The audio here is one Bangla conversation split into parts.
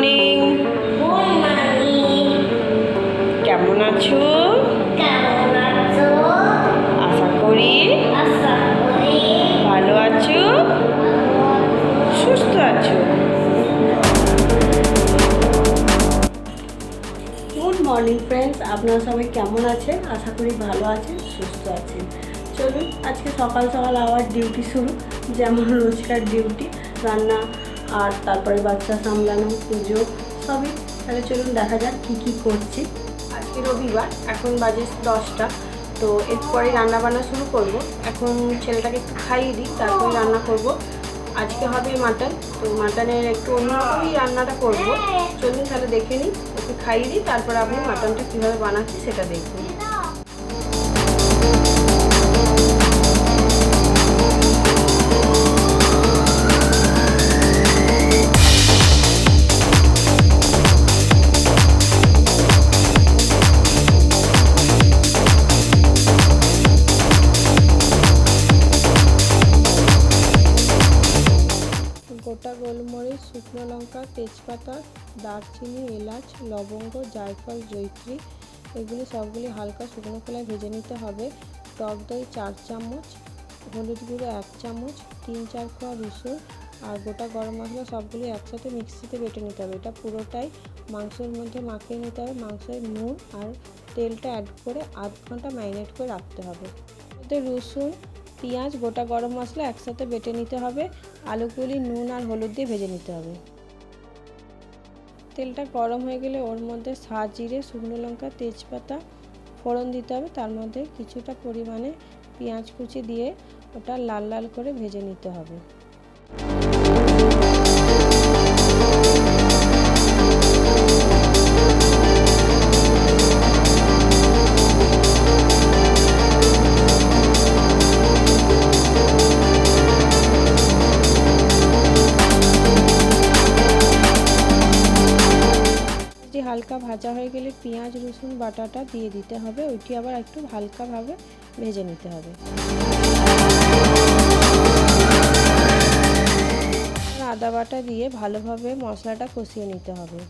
মর্নিং কেমন আছো? আশা করি ভালো আছো? সুস্থ আছো? গুড মর্নিং ফ্রেন্ডস আপনারা সবাই কেমন আছেন? আশা করি ভালো আছেন সুস্থ আছেন। চলুন আজকে সকাল সকাল আবার ডিউটি শুরু। যেমন রোজকার ডিউটি রান্না আর তারপরে বাচ্চা সামলানো, পুজো, সবই। তাহলে চলুন দেখা যাক কী কী করছি। আজকে রবিবার, এখন বাজে দশটা। তো এরপরে রান্না বান্না শুরু করব। এখন ছেলেটাকে একটু খাইয়ে দিই, তারপরে রান্না করব। আজকে হবে মাটন। তো মাটনের একটু অন্যরকমই রান্নাটা করব। চলুন তাহলে দেখে নিই, ওকে খাইয়ে দিই, তারপর আপনি মাটনটা কীভাবে বানাচ্ছি সেটা দেখুন তেজপাতা দারচিনি, এলাচ, লবঙ্গ, জায়ফল জৈত্রী এগুলি সবগুলি হালকা শুকনো খোলায় ভেজে নিতে হবে। টক দই চার চামচ, হলুদ গুঁড়ো এক চামচ, তিন চার খোয়া রসুন আর গোটা গরম মশলা সবগুলি একসাথে মিক্সিতে বেটে নিতে হবে। এটা পুরোটাই মাংসের মধ্যে মাখিয়ে নিতে হবে। মাংসের নুন আর তেলটা অ্যাড করে আধ ঘণ্টা ম্যারিনেট করে রাখতে হবে। এতে রসুন, পেঁয়াজ, গোটা গরম মশলা একসাথে বেটে নিতে হবে। আলুগুলি নুন আর হলুদ দিয়ে ভেজে নিতে হবে। তেলটা গরম হয়ে গেলে ওর মধ্যে সা জিরে, শুকনো লঙ্কা, তেজপাতা ফোড়ন দিতে হবে। তার মধ্যে কিছুটা পরিমাণে পেঁয়াজ কুচি দিয়ে ওটা লাল লাল করে ভেজে নিতে হবে। পেঁয়াজ, রসুন, বাটাটা দিয়ে দিতে হবে। ওইটি আবার একটু হালকাভাবে ভেজে নিতে হবে। আদা বাটা দিয়ে ভালোভাবে মশলাটা কষিয়ে নিতে হবে।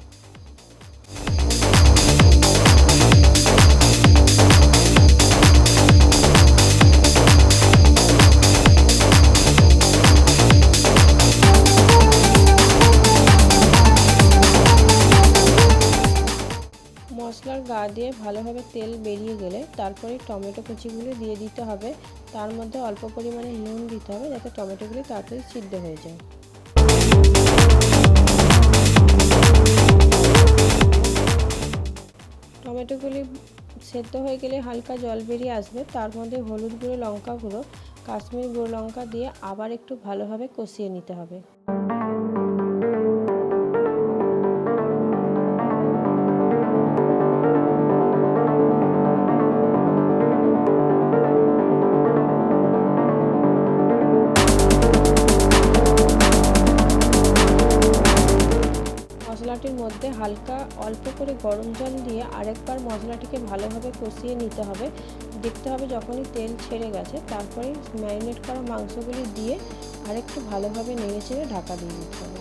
গা দিয়ে ভালোভাবে তেল বেরিয়ে গেলে তারপরে টমেটো কুচিগুলো দিয়ে দিতে হবে। তার মধ্যে অল্প পরিমাণে নুন দিতে হবে যাতে টমেটোগুলি তাড়াতাড়ি সিদ্ধ হয়ে যায়। টমেটোগুলি সেদ্ধ হয়ে গেলে হালকা জল বেরিয়ে আসবে। তার মধ্যে হলুদ গুঁড়ো, লঙ্কা গুঁড়ো, কাশ্মীরি গুঁড়ো লঙ্কা দিয়ে আবার একটু ভালোভাবে কষিয়ে নিতে হবে। মশলাটির মধ্যে হালকা অল্প করে গরম জল দিয়ে আরেকবার মশলাটিকে ভালোভাবে কষিয়ে নিতে হবে। দেখতে হবে যখনই তেল ছেড়ে গেছে, তারপরে ম্যারিনেট করা মাংসগুলি দিয়ে আরেকটু ভালোভাবে নেড়ে চেড়ে ঢাকা দিয়ে দিতে হবে।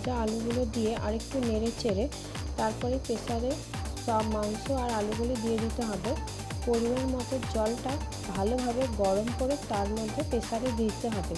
ভাজা আলুগুলো দিয়ে আরেকটু নেড়ে চেড়ে তারপরে প্রেসারে সব মাংস আর আলুগুলো দিয়ে দিতে হবে। পরিমাণ মতো জলটা ভালোভাবে গরম করে তার মধ্যে প্রেসারে দিতে হবে।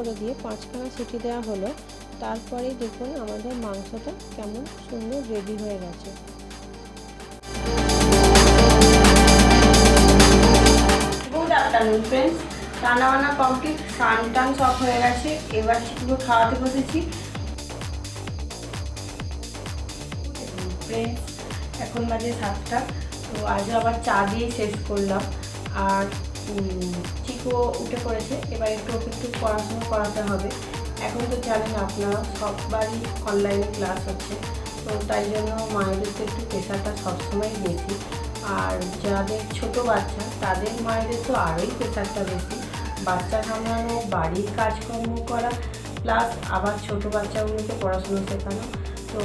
করে দিয়ে পাঁচখানা সিটি দেওয়া হলো। তারপরেই দেখুন আমাদের মাংসটা কেমন সুন্দর রেডি হয়ে গেছে। গুড আফটারনুন ফ্রেন্ডস রান্না বান্না কমপ্লিট স্নান টান সব হয়ে গেছে। এবার চিকুকে খাওয়াতে বসেছি। ফ্রেন্ডস এখন বাজে সাতটা। তো আজও আবার চা দিয়েই শেষ করলাম। আর চিকু উঠে পড়েছে, এবার একটু ওকে একটু পড়াশোনা করাতে হবে। এখন তো জানেন আপনারা, সববারই অনলাইনে ক্লাস হচ্ছে। তো তাই জন্য মায়েদের তো একটু প্রেশারটা সবসময় বেশি। আর যাদের ছোট বাচ্চা, তাদের মায়েদের তো আরোই প্রেশারটা বেশি। বাচ্চা সামলানো বাড়ির কাজকর্ম করা প্লাস আবার ছোট বাচ্চাগুলোকে পড়াশোনা শেখানো। তো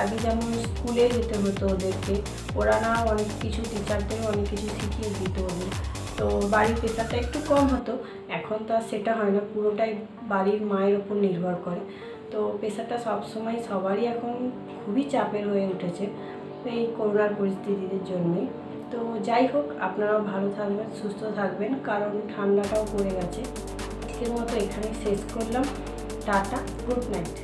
আগে যেমন স্কুলে যেতে হতো ওদেরকে, ওরা না অনেক কিছু টিচারদের অনেক কিছু শিখিয়ে দিত ওদের। তো বাড়ির প্রেশারটা একটু কম হতো, এখন তো আর সেটা হয় না, পুরোটাই বাড়ির মায়ের ওপর নির্ভর করে। তো প্রেশারটা সবসময় সবারই এখন খুবই চাপের হয়ে উঠেছে এই করোনার পরিস্থিতির জন্যই তো যাই হোক, আপনারাও ভালো থাকবেন, সুস্থ থাকবেন, কারণ ঠান্ডাটাও পড়ে গেছে। আজকের মতো এখানে শেষ করলাম। Ta ta, good night.